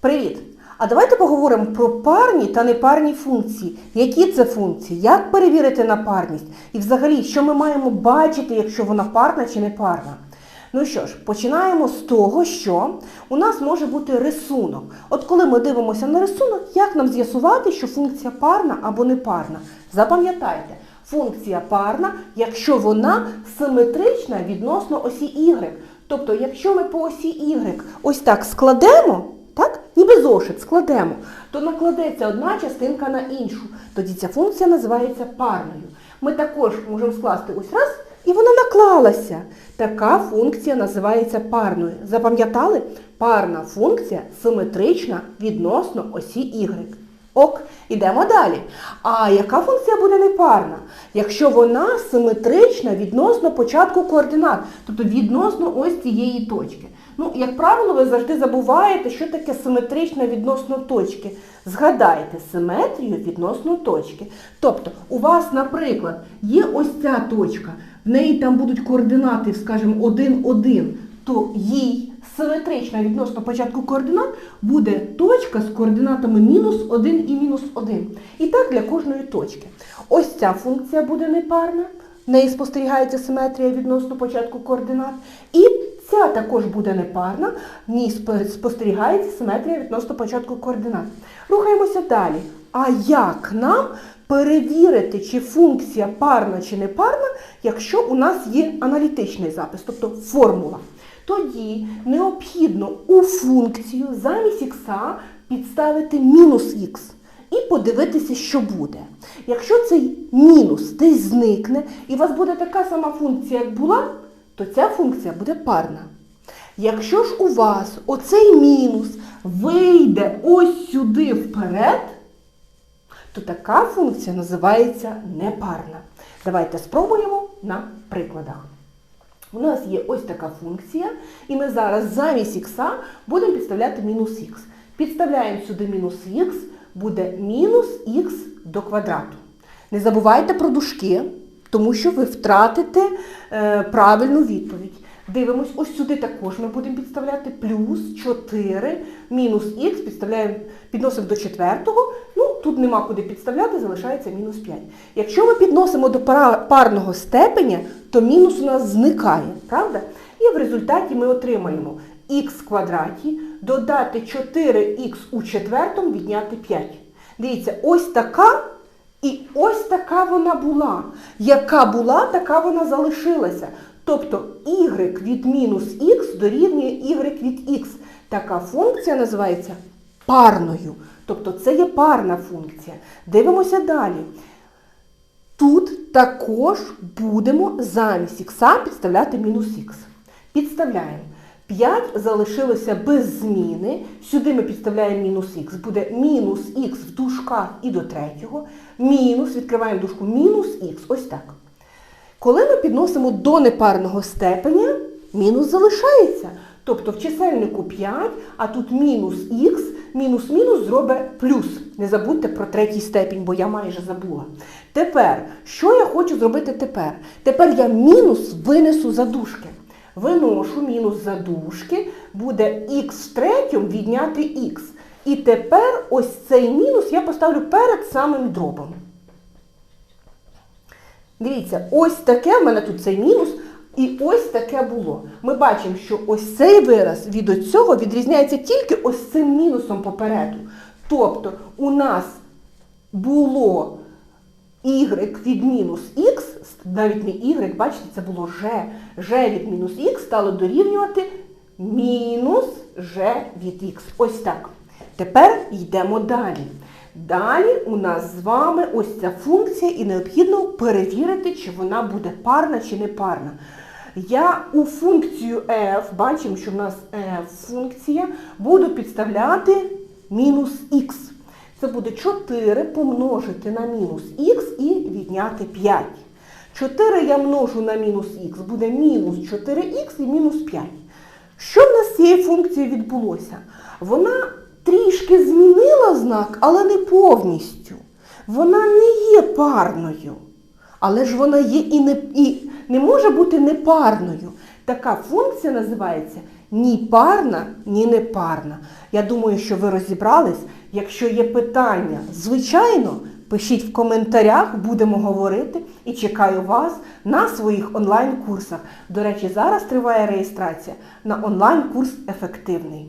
Привіт! А давайте поговоримо про парні та непарні функції. Які це функції? Як перевірити на парність? І взагалі, що ми маємо бачити, якщо вона парна чи не парна? Ну що ж, починаємо з того, що у нас може бути рисунок. От коли ми дивимося на рисунок, як нам з'ясувати, що функція парна або не парна? Запам'ятайте, функція парна, якщо вона симетрична відносно осі Y. Тобто, якщо ми по осі Y ось так складемо, ніби зошит складемо, то накладеться одна частинка на іншу. Тоді ця функція називається парною. Ми також можемо скласти ось раз, і вона наклалася. Така функція називається парною. Запам'ятали? Парна функція симетрична відносно осі Y. Ок, ідемо далі. А яка функція буде непарна? Якщо вона симетрична відносно початку координат, тобто відносно ось цієї точки. Ну, як правило, ви завжди забуваєте, що таке симетрична відносно точки. Згадайте симетрію відносно точки. Тобто, у вас, наприклад, є ось ця точка, в неї там будуть координати, скажімо, 1, 1, то їй симетрична відносно початку координат буде точка з координатами мінус 1 і мінус 1. І так для кожної точки. Ось ця функція буде непарна, в неї спостерігається симетрія відносно початку координат. І ця також буде непарна, в спостерігається симетрія відносно початку координат. Рухаємося далі. А як нам перевірити, чи функція парна чи непарна, якщо у нас є аналітичний запис, тобто формула? Тоді необхідно у функцію замість х підставити мінус х і подивитися, що буде. Якщо цей мінус десь зникне, і у вас буде така сама функція, як була, то ця функція буде парна. Якщо ж у вас оцей мінус вийде ось сюди вперед, то така функція називається непарна. Давайте спробуємо на прикладах. У нас є ось така функція, і ми зараз замість х будемо підставляти мінус х. Підставляємо сюди мінус х, буде мінус х до квадрату. Не забувайте про дужки, тому що ви втратите е, правильну відповідь. Дивимось, ось сюди також ми будемо підставляти плюс 4, мінус х, підставляємо, підносимо до четвертого. Ну, тут нема куди підставляти, залишається мінус 5. Якщо ми підносимо до парного степеня, то мінус у нас зникає, правда? І в результаті ми отримаємо х квадраті, додати 4х у четвертому, відняти 5. Дивіться, ось така і ось така вона була. Яка була, така вона залишилася. Тобто y від мінус х дорівнює y від х. Така функція називається парною. Тобто це є парна функція. Дивимося далі. Тут також будемо замість х підставляти мінус х. Підставляємо. 5 залишилося без зміни. Сюди ми підставляємо мінус х. Буде мінус х в дужках і до третього. Мінус, відкриваємо дужку, мінус х. Ось так. Коли ми підносимо до непарного степеня, мінус залишається. Тобто в чисельнику 5, а тут мінус х, мінус-мінус зробить плюс. Не забудьте про третій степінь, бо я майже забула. Тепер, що я хочу зробити тепер? Тепер я мінус винесу за дужки. Виношу мінус за дужки, буде х в третьому відняти х. І тепер ось цей мінус я поставлю перед самим дробом. Дивіться, ось таке в мене тут цей мінус, і ось таке було. Ми бачимо, що ось цей вираз від цього відрізняється тільки ось цим мінусом попереду. Тобто у нас було y від мінус х, навіть не y, бачите, це було g. g від мінус х стало дорівнювати мінус g від х. Ось так. Тепер йдемо далі. Далі у нас з вами ось ця функція, і необхідно перевірити, чи вона буде парна чи не парна. Я у функцію f, бачимо, що в нас f функція, буду підставляти мінус х. Це буде 4 помножити на мінус х і відняти 5. 4 я множу на мінус х, буде мінус 4х і мінус 5. Що в нас з цією функцією відбулося? Вона трішки змінила знак, але не повністю. Вона не є парною. Але ж вона є і не, і не може бути непарною. Така функція називається Ні парна, ні непарна. Я думаю, що ви розібрались. Якщо є питання, звичайно, пишіть в коментарях, будемо говорити і чекаю вас на своїх онлайн-курсах. До речі, зараз триває реєстрація на онлайн-курс ефективний.